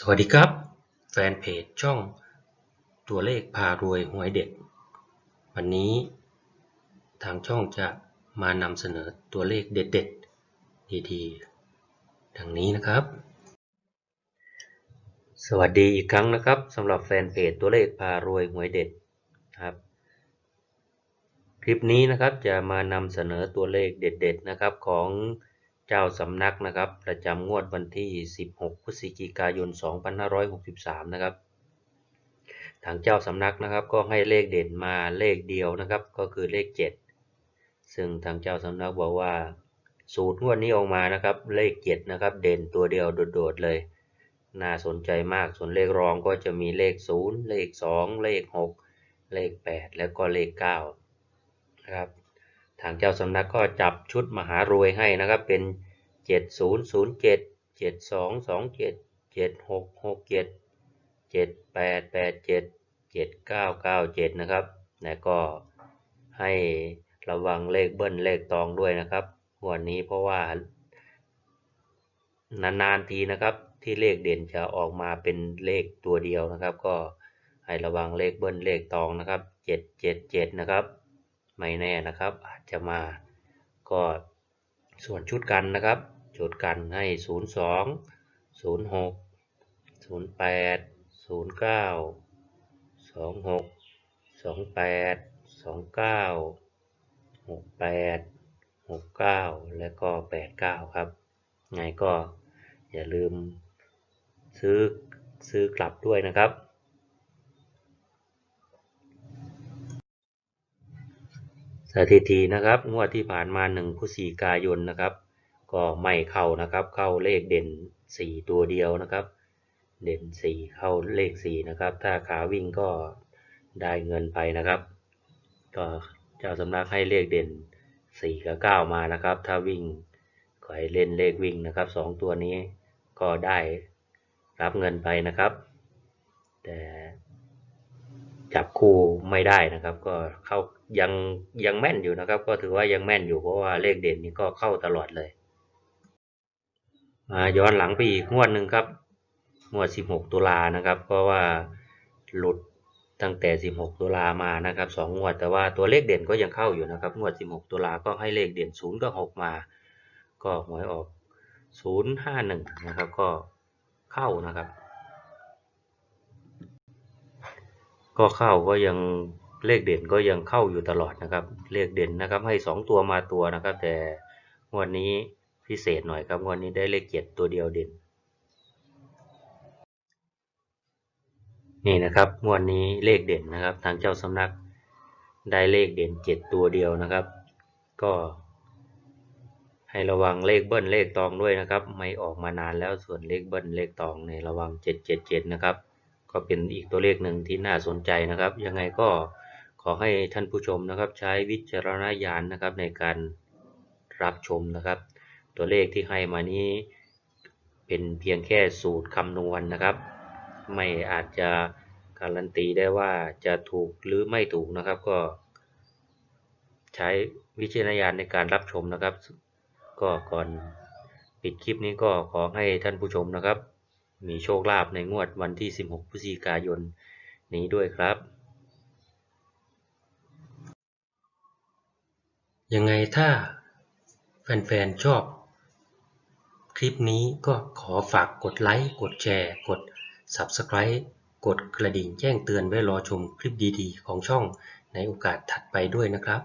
สวัสดีครับ แฟนเพจช่องตัวเลขพารวยหวยเด็ด วันนี้ทางช่องจะมานำเสนอตัวเลขเด็ดๆดีๆดังนี้นะครับ สวัสดีอีกครั้งนะครับสำหรับแฟนเพจตัวเลขพารวยหวยเด็ดครับ คลิปนี้นะครับจะมานำเสนอตัวเลขเด็ด ๆนะครับของ เจ้าสำนักนะครับ ประจำงวดวันที่ 16 พฤศจิกายน 2563 นะครับ ทางเจ้าสำนักนะครับ ก็ให้เลขเด่นมาเลขเดียวนะครับ ก็คือเลข 7 ซึ่งทางเจ้าสำนักบอกว่า สูตรงวดนี้ออกมานะครับ เลข 7 นะครับ เด่นตัวเดียวโดดๆเลย น่าสนใจมาก ส่วนเลขรองก็จะมีเลข 0 เลข 2 เลข 6 เลข 8 แล้วก็เลข 9 นะครับ ทางเจ้าสำนักก็จับชุดมหารวยให้นะครับ เป็น 7007 7227 7667 7887 7997 นะครับแล้วก็ให้ระวังเลขเบิ้ลเลขตองด้วยนะครับวันนี้เพราะว่านานๆทีนะครับ ที่เลขเด่นจะออกมาเป็นเลขตัวเดียวนะครับ ก็ให้ระวังเลขเบิ้ลเลขตองนะครับ 777 นะครับ ไม่แน่นะครับ อาจจะมาก็ส่วนชุดกันนะครับชุดกันให้ 02 06 08 09 26 28 29 68 69 และก็ 89 ครับ ไงก็อย่าลืมซื้อซื้อกลับด้วยนะครับ สถิตินะครับงวดที่ผ่านมา1พฤศจิกายนนะครับ ก็ไม่เข้านะครับ เข้าเลขเด่น 4 ตัวเดียวนะครับ เด่น 4 เข้าเลข 4 นะครับ ถ้าขาวิ่งก็ได้เงินไปนะครับ ก็เจ้าสำนักให้เลขเด่น 4 กับ 9 มานะครับ ถ้าวิ่งก็ให้เล่นเลขวิ่งนะครับ 2 ตัวนี้ก็ได้รับเงินไปนะครับ แต่ จับคู่ไม่ได้นะครับ ก็เข้ายังยังแม่นอยู่นะครับ ก็ถือว่ายังแม่นอยู่เพราะว่าเลขเด่นนี้ก็เข้าตลอดเลยมาย้อนหลังไปอีกงวดหนึ่งครับงวด 16 ตุลานะครับ เพราะว่าหลุดตั้งแต่ 16 ตุลามานะครับสองงวด แต่ว่าตัวเลขเด่นก็ยังเข้าอยู่นะครับ งวด 16 ตุลาก็ให้เลขเด่น0กับ6มา ก็หวยออก 051 นะครับ ก็เข้านะครับ ก็เข้าก็ยังเลขเด่นก็ยังเข้าอยู่ตลอดนะครับ เลขเด่นนะครับให้ 2 ตัวมาตัวนะครับ แต่วดนี้พิเศษหน่อยครับวดนี้ได้เลขเจ็ดตัวเดียวเด่น นี่นะครับวดนี้เลขเด่นนะครับ ทางเจ้าสำนักได้เลขเด่นเจ็ดตัวเดียวนะครับ ก็ ให้ระวังเลขเบิ้ลเลขตองด้วยนะครับ ไม่ออกมานานแล้วส่วนเลขเบิ้ลเลขตองในยระวังเจ็ดเจ็ดเจ็ดนะครับ ก็เป็นอีกตัวเลขหนึ่งที่น่าสนใจนะครับ ยังไงก็ขอให้ท่านผู้ชมนะครับ ใช้วิจารณญาณนะครับในการรับชมนะครับ ตัวเลขที่ให้มานี้เป็นเพียงแค่สูตรคำนวณนะครับ ไม่อาจจะการันตีได้ว่าจะถูกหรือไม่ถูกนะครับ ก็ ใช้วิจารณญาณในการรับชมนะครับ ก็ก่อนปิดคลิปนี้ก็ขอให้ท่านผู้ชมนะครับ มีโชคลาภในงวดวันที่ 16 พฤศจิกายนนี้ด้วยครับ ยังไงถ้าแฟนๆ ชอบ คลิปนี้ก็ขอฝากกดไลค์ กดแชร์ กด Subscribe กดกระดิ่งแจ้งเตือนไว้รอชมคลิปดีๆ ของช่องในโอกาสถัดไปด้วยนะครับ